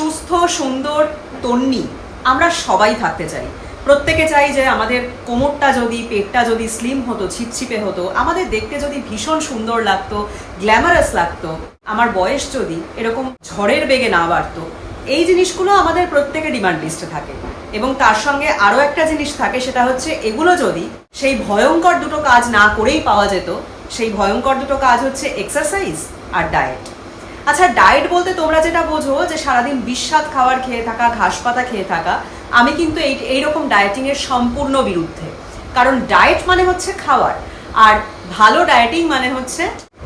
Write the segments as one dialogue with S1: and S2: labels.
S1: সুস্থ, সুন্দর তন্নি, আমরা সবাই থাকতে চাই। প্রত্যেকে চাই যে আমাদের কোমরটা যদি, পেটটা যদি স্লিম হতো, ছিপছিপে হতো, আমাদের দেখতে যদি ভীষণ সুন্দর লাগতো গ্ল্যামারাস লাগতো, আমার বয়স যদি এরকম ঝড়ের বেগে না বাড়তো, এই জিনিসগুলো আমাদের প্রত্যেকের ডিমান্ড লিস্টে থাকে। এবং তার সঙ্গে আরও একটা জিনিস থাকে, সেটা হচ্ছে এগুলো যদি সেই ভয়ঙ্কর দুটো কাজ না করেই পাওয়া যেত, সেই ভয়ঙ্কর দুটো কাজ হচ্ছে এক্সারসাইজ আর ডায়েট আচ্ছা ডায়েট বলতে তোমরা যেটা বোঝো যে সারাদিন বিস্বাদ খাবার খেয়ে থাকা, ঘাস পাতা খেয়ে থাকা, আমি কিন্তু এই, এইরকম ডায়েটিং এর সম্পূর্ণ বিরুদ্ধে। কারণ ডায়েট মানে হচ্ছে খাওয়ার, আর ভালো ডায়েটিং মানে হচ্ছে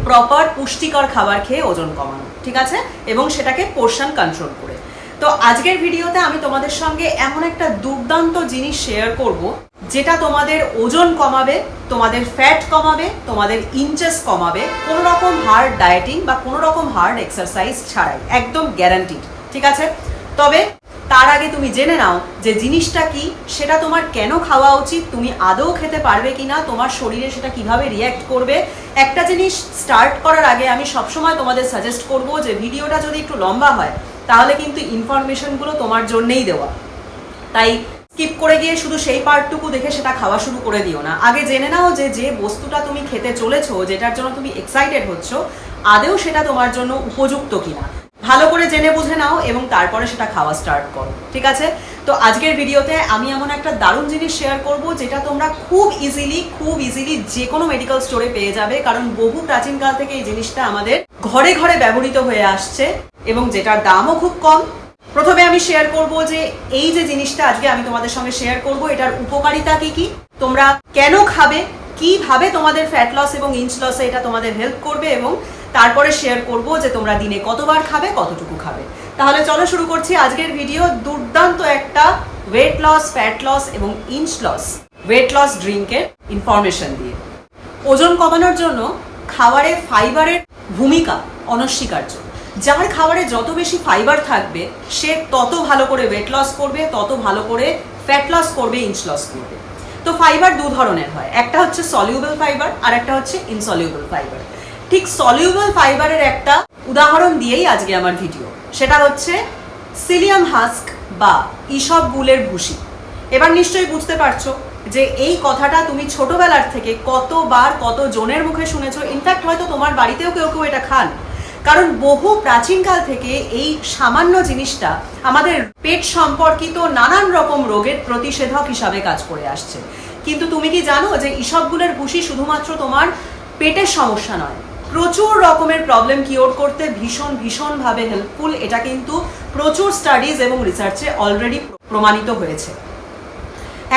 S1: প্রপার পুষ্টিকর খাবার খেয়ে ওজন কমানো, ঠিক আছে? এবং সেটাকে পোর্শন কন্ট্রোল করে। তো আজকের ভিডিওতে আমি তোমাদের সঙ্গে এমন একটা দুর্দান্ত জিনিস শেয়ার করব যেটা তোমাদের ওজন কমাবে, তোমাদের ফ্যাট কমাবে, তোমাদের ইঞ্চেস কমাবে কোনো রকম হার্ড ডায়েটিং বা কোনো রকম হার্ড এক্সারসাইজ ছাড়াই, একদম গ্যারান্টিড ঠিক আছে? তবে তার আগে তুমি জেনে নাও যে জিনিসটা কি, সেটা তোমার কেন খাওয়া উচিত, তুমি আদৌ খেতে পারবে কিনা, তোমার শরীরে সেটা কীভাবে রিয়্যাক্ট করবে? একটা জিনিস স্টার্ট করার আগে আমি সবসময় তোমাদের সাজেস্ট করব যে ভিডিওটা যদি একটু লম্বা হয়, তাহলে কিন্তু ইনফরমেশনগুলো তোমার জন্যেই দেওয়া। তাই স্কিপ করে গিয়ে শুধু সেই পার্টটুকু দেখে সেটা খাওয়া শুরু করে দিও না। আগে জেনে নাও যে যে বস্তুটা তুমি খেতে চলেছো, যেটার জন্য তুমি এক্সাইটেড হচ্ছ, আদেও সেটা তোমার জন্য উপযুক্ত কিনা। ভালো করে জেনে বুঝে নাও এবং তারপরে সেটা খাওয়া স্টার্ট করো, ঠিক আছে? তো আজকের ভিডিওতে আমি এমন একটা দারুণ জিনিস শেয়ার করব, যেটা তোমরা খুব ইজিলি খুব ইজিলি যে কোনো মেডিকেল স্টোরে পেয়ে যাবে, কারণ বহু প্রাচীনকাল থেকে এই জিনিসটা আমাদের ঘরে ঘরে ব্যবহৃত হয়ে আসছে এবং যেটার দামও খুব কম প্রথমে আমি শেয়ার করব যে এই যে জিনিসটা আজকে আমি তোমাদের সঙ্গে শেয়ার করব, এটার উপকারিতা কি কি? তোমরা কেন খাবে? কীভাবে তোমাদের ফ্যাট লস এবং ইঞ্চ লসে এটা তোমাদের হেল্প করবে? এবং তারপরে শেয়ার করব যে তোমরা দিনে কতবার খাবে, কতটুকু খাবে। তাহলে চলো শুরু করছি আজকের ভিডিও দুর্দান্ত একটা ওয়েট লস ফ্যাট লস এবং ইঞ্চ লস ওয়েট লস ড্রিঙ্কের ইনফরমেশন দিয়ে। ওজন কমানোর জন্য খাবারে ফাইবারের ভূমিকা অনস্বীকার্য। যার খাবারে যত বেশি ফাইবার থাকবে, সে তত ভালো করে ওয়েট লস করবে, তত ভালো করে ফ্যাট লস করবে ইঞ্চ লস করবে। তো ফাইবার দু ধরনের হয়। একটা হচ্ছে সলিউবল ফাইবার আর একটা হচ্ছে ইনসলিউবল ফাইবার ঠিক সলিউবল ফাইবারের একটা উদাহরণ দিয়েই আজকে আমার ভিডিও সেটা হচ্ছে সিলিয়াম হাস্ক বা ইসব গুলের ভুসি। এবার নিশ্চয়ই বুঝতে পারছ যে এই কথাটা তুমি ছোটবেলার থেকে কতবার কত জনের মুখে শুনেছো। ইনফ্যাক্ট হয়তো তোমার বাড়িতেও কেউ কেউ এটা খান। কারণ বহু প্রাচীনকাল থেকে এই সামান্য জিনিসটা আমাদের পেট সম্পর্কিত নানান রকম রোগের প্রতিষেধক হিসাবে কাজ করে আসছে। কিন্তু তুমি কি জানো যে ইসবগুলের ভুসি শুধুমাত্র তোমার পেটের সমস্যা নয়, প্রচুর রকমের প্রবলেম কিওর করতে ভীষণ, ভীষণভাবে হেল্পফুল এটা কিন্তু প্রচুর স্টাডিজ এবং রিসার্চে অলরেডি প্রমাণিত হয়েছে।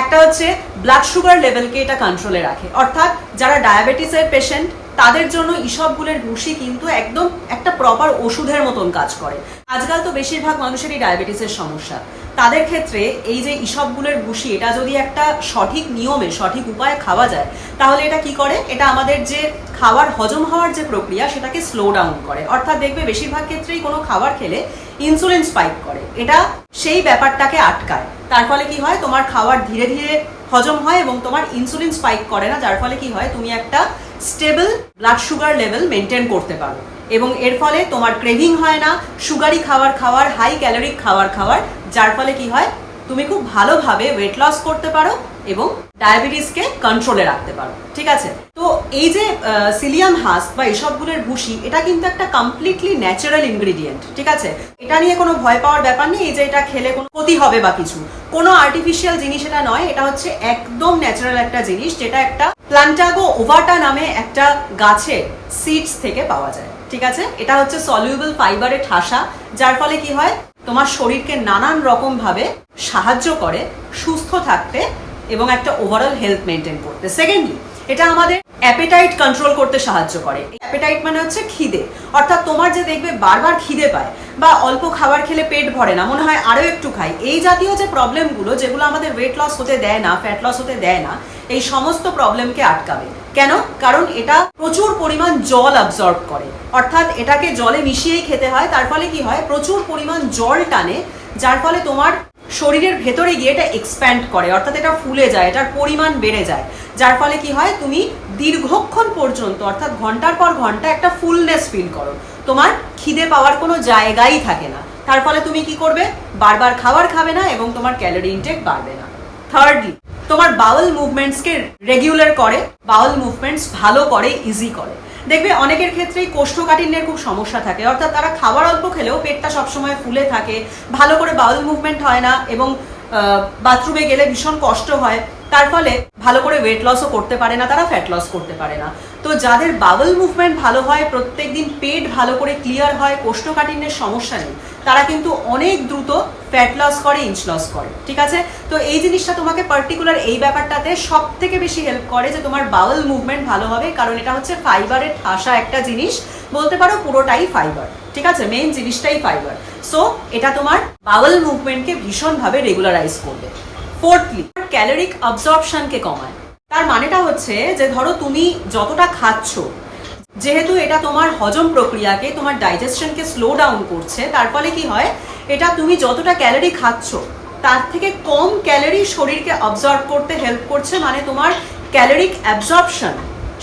S1: একটা হচ্ছে ব্লাড সুগার লেভেলকে এটা কন্ট্রোলে রাখে। অর্থাৎ যারা ডায়াবেটিসের পেশেন্ট তাদের জন্য ইসবগুলের ভুসি কিন্তু একদম একটা প্রপার ওষুধের মতন কাজ করে। আজকাল তো বেশিরভাগ মানুষেরই ডায়াবেটিসের সমস্যা। তাদের ক্ষেত্রে এই যে ইসবগুলের ভুসি এটা যদি একটা সঠিক নিয়মে, সঠিক উপায়ে খাওয়া যায়, তাহলে এটা কি করে? এটা আমাদের যে খাবার হজম হওয়ার যে প্রক্রিয়া, সেটাকে স্লো ডাউন করে। অর্থাৎ দেখবে বেশিরভাগ ক্ষেত্রেই কোনো খাবার খেলে ইনসুলিন স্পাইক করে। এটা সেই ব্যাপারটাকে আটকায়। তার ফলে কি হয়? তোমার খাবার ধীরে ধীরে হজম হয় এবং তোমার ইনসুলিন স্পাইক করে না। যার ফলে কি হয়? তুমি একটা stable blood sugar level maintain করতে পারো। এবং এর ফলে তোমার ক্রেভিং হয় না, সুগারি খাবার খাওয়ার হাই ক্যালোরিক খাবার খাওয়ার, যার ফলে কি হয়? তুমি খুব ভালোভাবে ওয়েট লস করতে পারো এবং ডায়াবেটিসকে কন্ট্রোলে রাখতে পারো, ঠিক আছে? তো এই যে সিলিয়াম হাস্ক বা এসবগুলোর ভুসি, এটা কিন্তু একটা কমপ্লিটলি ন্যাচারাল ইনগ্রিডিয়েন্ট ঠিক আছে? এটা নিয়ে কোনো ভয় পাওয়ার ব্যাপার নেই, এই যে এটা খেলে কোনো ক্ষতি হবে বা কিছু। কোনো আর্টিফিশিয়াল জিনিস এটা নয়, এটা হচ্ছে একদম ন্যাচারাল একটা জিনিস, যেটা একটা প্লান্টাগো ওভাটা নামে একটা গাছের সিডস থেকে পাওয়া যায়, ঠিক আছে? এটা হচ্ছে সলিউবল ফাইবারে ঠাসা, যার ফলে কি হয়? তোমার শরীরকে নানান রকম ভাবে সাহায্য করে সুস্থ থাকতে এবং একটা ওভারঅল হেলথ মেনটেন করতে। সেকেন্ডলি এটা আমাদের অ্যাপেটাইট কন্ট্রোল করতে সাহায্য করে। অ্যাপেটাইট মানে হচ্ছে খিদে। অর্থাৎ তোমার যে দেখবে বারবার খিদে পায় বা অল্প খাবার খেলে পেট ভরে না, মনে হয় আরও একটু খাই, এই জাতীয় যে প্রবলেমগুলো যেগুলো আমাদের ওয়েট লস হতে দেয় না ফ্যাট লস হতে দেয় না, এই সমস্ত প্রবলেমকে আটকাবে। কেন? কারণ এটা প্রচুর পরিমাণ জল অবজর্ব করে। অর্থাৎ এটাকে জলে মিশিয়েই খেতে হয়, তার ফলে কি হয়? প্রচুর পরিমাণ জল টানে, যার ফলে তোমার শরীরের ভেতরে গিয়ে এটা এক্সপ্যান্ড করে, অর্থাৎ এটা ফুলে যায়, এটার পরিমাণ বেড়ে যায়। যার ফলে কি হয়? তুমি দীর্ঘক্ষণ পর্যন্ত, অর্থাৎ ঘণ্টার পর ঘণ্টা একটা ফুলনেস ফিল করো। তোমার খিদে পাওয়ার কোনো জায়গাই থাকে না। তার ফলে তুমি কি করবে? বারবার খাবার খাবে না এবং তোমার ক্যালোরি ইনটেক বাড়বে না। থার্ডলি তোমার বাউল মুভমেন্টসকে রেগুলার করে বাউল মুভমেন্টস ভালো করে ইজি করে। দেখবে অনেকের ক্ষেত্রেই কোষ্ঠকাঠিন্যের খুব সমস্যা থাকে। অর্থাৎ তারা খাবার অল্প খেলেও পেটটা সবসময় ফুলে থাকে, ভালো করে বাউল মুভমেন্ট হয় না এবং বাথরুমে গেলে ভীষণ কষ্ট হয়। তার ফলে ভালো করে ওয়েট লসও করতে পারে না, তারা ফ্যাট লস করতে পারে না। তো যাদের বাবল মুভমেন্ট ভালো হয় প্রত্যেক দিন পেট ভালো করে ক্লিয়ার হয়, কোষ্ঠকাঠিন্যের সমস্যা নেই, তারা কিন্তু অনেক দ্রুত ফ্যাট লস করে ইঞ্চ লস করে, ঠিক আছে? তো এই জিনিসটা তোমাকে পার্টিকুলার এই ব্যাপারটাতে সব থেকে বেশি হেল্প করে যে তোমার বাউল মুভমেন্ট ভালো হবে, কারণ এটা হচ্ছে ফাইবারের ঠাসা একটা জিনিস, বলতে পারো পুরোটাই ফাইবার ঠিক আছে? মেইন জিনিসটাই ফাইবার সো এটা তোমার বাউল মুভমেন্টকে ভীষণভাবে রেগুলারাইজ করবে। ফোর্থলি ক্যালোরিক অবজর্পশনকে কমায়। তার মানেটা হচ্ছে যে ধরো তুমি যতটা খাচ্ছ, যেহেতু এটা তোমার হজম প্রক্রিয়াকে, তোমার ডাইজেশনকে স্লো ডাউন করছে, তার ফলে কি হয়, এটা তুমি যতটা ক্যালোরি খাচ্ছ, তার থেকে কম ক্যালোরি শরীরকে অবজর্ভ করতে হেল্প করছে মানে তোমার ক্যালোরিক অ্যাবজর্পশন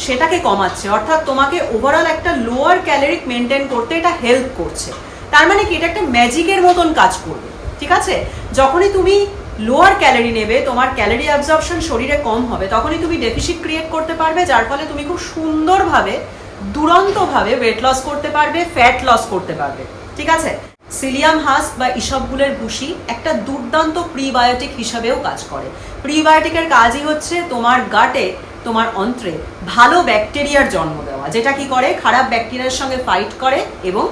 S1: সেটাকে কমাচ্ছে। অর্থাৎ তোমাকে ওভারঅল একটা লোয়ার ক্যালোরিক মেনটেন করতে এটা হেল্প করছে। তার মানে কি, এটা একটা ম্যাজিকের মতন কাজ করবে, ঠিক আছে? যখনই তুমি লোয়ার ক্যালোরি নেবে, তোমার ক্যালোরি অ্যাবজর্পশন শরীরে কম হবে, তখনই তুমি ডেফিসিট ক্রিয়েট করতে পারবে, যার ফলে তুমি খুব সুন্দরভাবে, দুরন্তভাবে ওয়েট লস করতে পারবে ফ্যাট লস করতে পারবে। ঠিক আছে? সিলিয়াম হাস্ক বা ইসবগুলের ভুসি একটা দুর্দান্ত প্রিবায়োটিক হিসাবেও কাজ করে। প্রিবায়োটিকের কাজই হচ্ছে তোমার গাটে, তোমার অন্ত্রে ভালো ব্যাকটেরিয়ার জন্ম দেওয়া, যেটা কি করে? খারাপ ব্যাকটেরিয়ার সঙ্গে ফাইট করে এবং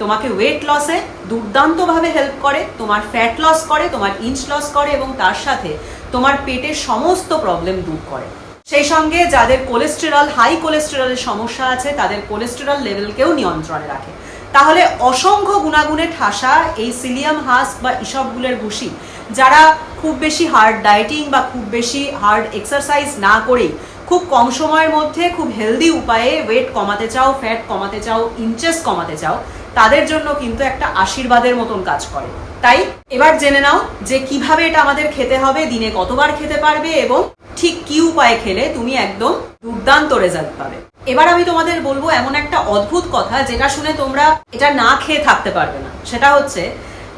S1: তোমাকে ওয়েট লসে দুর্দান্তভাবে হেল্প করে, তোমার ফ্যাট লস করে, তোমার ইঞ্চ লস করে এবং তার সাথে তোমার পেটের সমস্ত প্রবলেম দূর করে। সেই সঙ্গে যাদের কোলেস্টেরল হাই কোলেস্টেরলের সমস্যা আছে, তাদের কোলেস্টেরল লেভেলকেও নিয়ন্ত্রণে রাখে। তাহলে অসংখ্য গুণাগুণে ঠাসা এই সিলিয়াম হাস্ক বা ইসবগুলের ভুসি যারা খুব বেশি হার্ড ডায়েটিং বা খুব বেশি হার্ড এক্সারসাইজ না করেই খুব কম সময়ের মধ্যে খুব হেলদি উপায়ে ওয়েট কমাতে চাও ফ্যাট কমাতে চাও ইঞ্চেস কমাতে চাও তাদের জন্য কিন্তু একটা আশীর্বাদের মতন কাজ করে। তাই এবার জেনে নাও যে কীভাবে এটা আমাদের খেতে হবে, দিনে কতবার খেতে পারবে এবং ঠিক কি উপায়ে খেলে তুমি একদম দুর্দান্ত রেজাল্ট পাবে। এবার আমি তোমাদের বলব এমন একটা অদ্ভুত কথা যেটা শুনে তোমরা এটা না খেয়ে থাকতে পারবে না। সেটা হচ্ছে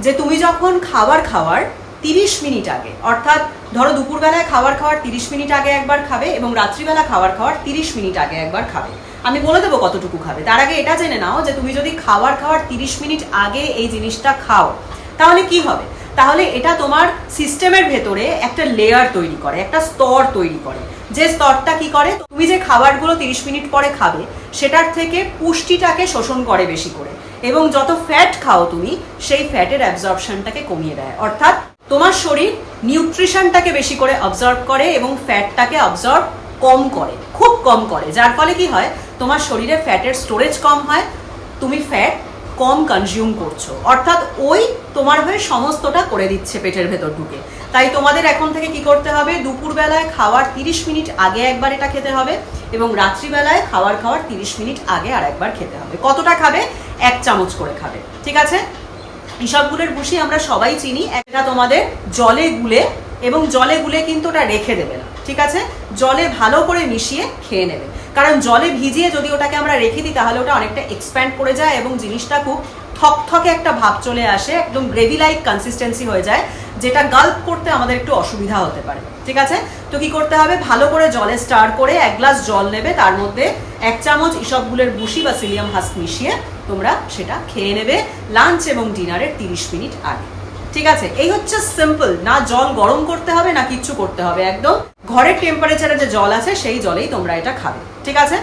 S1: যে তুমি যখন খাবার খাওয়ার তিরিশ মিনিট আগে, অর্থাৎ ধরো দুপুরবেলায় খাবার খাওয়ার তিরিশ মিনিট আগে একবার খাবে এবং রাত্রিবেলা খাবার খাওয়ার তিরিশ মিনিট আগে একবার খাবে আমি বলে দেবো কতটুকু খাবে। তার আগে এটা জেনে নাও যে তুমি যদি খাবার খাওয়ার তিরিশ মিনিট আগে এই জিনিসটা খাও, তাহলে কি হবে? তাহলে এটা তোমার সিস্টেমের ভেতরে একটা লেয়ার তৈরি করে, একটা স্তর তৈরি করে। যে স্তরটা কি করে? তুমি যে খাবারগুলো তিরিশ মিনিট পরে খাবে, সেটার থেকে পুষ্টিটাকে শোষণ করে বেশি করে। এবং যত ফ্যাট খাও তুমি, সেই ফ্যাটের অ্যাবজর্পশনটাকে কমিয়ে দেয়। অর্থাৎ তোমার শরীর নিউট্রিশনটাকে বেশি করে অবজর্ভ করে এবং ফ্যাটটাকে অবজর্ভ কম করে। খুব কম করে। যার ফলে কি হয়? তোমার শরীরে ফ্যাটের স্টোরেজ কম হয়, তুমি ফ্যাট কম কনজিউম করছ। অর্থাৎ ওই তোমার হয়ে সমস্তটা করে দিচ্ছে পেটের ভেতর ঢুকে। তাই তোমাদের এখন থেকে কি করতে হবে? দুপুরবেলায় খাওয়ার তিরিশ মিনিট আগে একবার এটা খেতে হবে এবং রাত্রিবেলায় খাওয়ার খাওয়ার তিরিশ মিনিট আগে আর একবার খেতে হবে। কতটা খাবে? এক চামচ করে খাবে। ঠিক আছে? ইসবগুলের ভুসি আমরা সবাই চিনি। একটা তোমাদের জলে গুলে এবং জলে গুলে কিন্তু ওটা রেখে দেবে না। ঠিক আছে? জলে ভালো করে মিশিয়ে খেয়ে নেবে। কারণ জলে ভিজিয়ে যদি ওটাকে আমরা রেখে দিই, তাহলে ওটা অনেকটা এক্সপ্যান্ড করে যায় এবং জিনিসটা খুব থকথকে একটা ভাব চলে আসে, একদম গ্রেভি লাইক কনসিস্টেন্সি হয়ে যায়, যেটা গাল্প করতে আমাদের একটু অসুবিধা হতে পারে। ঠিক আছে? তো কি করতে হবে? ভালো করে জলে স্টার করে এক গ্লাস জল নেবে, তার মধ্যে এক চামচ ইসবগুলের বুসি বা সিলিয়াম হাস্ক মিশিয়ে তোমরা সেটা খেয়ে নেবে লাঞ্চ এবং ডিনারের তিরিশ মিনিট আগে। ঠিক আছে? এই হচ্ছে সিম্পল না জল গরম করতে হবে, না কিচ্ছু করতে হবে, একদম। ঘরের টেম্পারেচারে যে জল আছে, সেই জলেই তোমরা এটা খাবে। ঠিক আছে?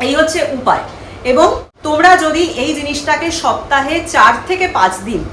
S1: এই হচ্ছে উপায়। এবং তোমরা যদি এই জিনিসটাকে সপ্তাহে চার থেকে পাঁচ দিন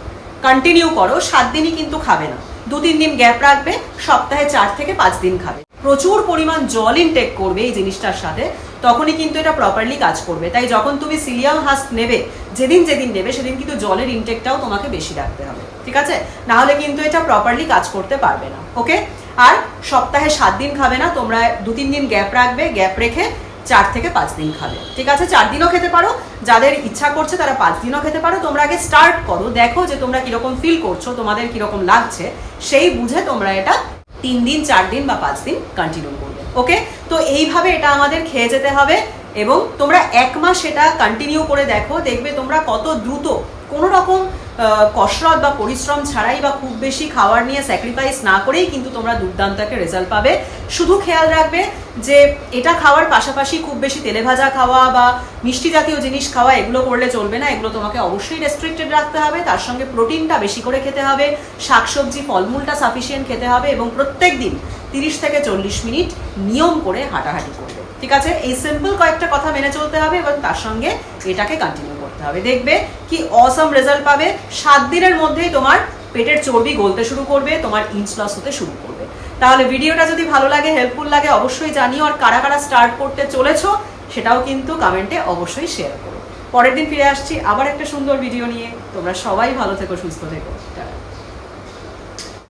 S1: কন্টিনিউ করো, সাত দিনই কিন্তু খাবে না। দু তিন দিন গ্যাপ রাখবে, সপ্তাহে চার থেকে পাঁচ দিন খাবে। প্রচুর পরিমাণ জল ইনটেক করবে এই জিনিসটার সাথে। তখনই কিন্তু এটা প্রপারলি কাজ করবে। তাই যখন তুমি সিলিয়াম হাস্ক নেবে, যেদিন যেদিন নেবে, সেদিন কিন্তু জলের ইনটেকটাও তোমাকে বেশি রাখতে হবে। ঠিক আছে? না হলে কিন্তু এটা প্রপারলি কাজ করতে পারবে না। ওকে আর সপ্তাহে সাত দিন খাবে না, তোমরা দু তিন দিন গ্যাপ রাখবে গ্যাপ রেখে চার থেকে পাঁচ দিন খাবে। ঠিক আছে? চার দিনও খেতে পারো। যাদের ইচ্ছা করছে তারা পাঁচ দিনও খেতে পারো। তোমরা আগে স্টার্ট করো। দেখো যে তোমরা কীরকম ফিল করছ, তোমাদের কীরকম লাগছে। সেই বুঝে তোমরা এটা তিন দিন, চার দিন বা পাঁচ দিন কন্টিনিউ করবে ওকে তো এইভাবে এটা আমাদের খেয়ে যেতে হবে এবং তোমরা এক মাস এটা কন্টিনিউ করে দেখো, দেখবে তোমরা কত দ্রুত কোনো রকম কসরত বা পরিশ্রম ছাড়াই বা খুব বেশি খাবার নিয়ে স্যাক্রিফাইস না করেই কিন্তু তোমরা দুর্দান্ত একটা রেজাল্ট পাবে। শুধু খেয়াল রাখবে যে এটা খাওয়ার পাশাপাশি খুব বেশি তেলে ভাজা খাওয়া বা মিষ্টি জাতীয় জিনিস খাওয়া এগুলো করলে চলবে না, এগুলো তোমাকে অবশ্যই রেস্ট্রিক্টেড রাখতে হবে। তার সঙ্গে প্রোটিনটা বেশি করে খেতে হবে, শাকসবজি, ফলমূলটা সাফিসিয়েন্ট খেতে হবে এবং প্রত্যেক দিন তিরিশ থেকে চল্লিশ মিনিট নিয়ম করে হাঁটাহাঁটি করবে। ঠিক আছে? এই সিম্পল কয়েকটা কথা মেনে চলতে হবে এবং তার সঙ্গে এটাকে কন্টিনিউ করতে হবে। দেখবে কি অসম রেজাল্ট পাবে। সাত দিনের মধ্যেই তোমার পেটের চর্বি গলতে শুরু করবে, তোমার ইঞ্চ লস হতে শুরু করবে। তাহলে ভিডিওটা যদি ভালো লাগে হেল্পফুল লাগে, অবশ্যই জানিও আর কারা কারা স্টার্ট করতে চলেছো, সেটাও কিন্তু কমেন্টে অবশ্যই শেয়ার করো। পরের দিন ফিরে আসছি আবার একটা সুন্দর ভিডিও নিয়ে। তোমরা সবাই ভালো থেকো, সুস্থ থেকো।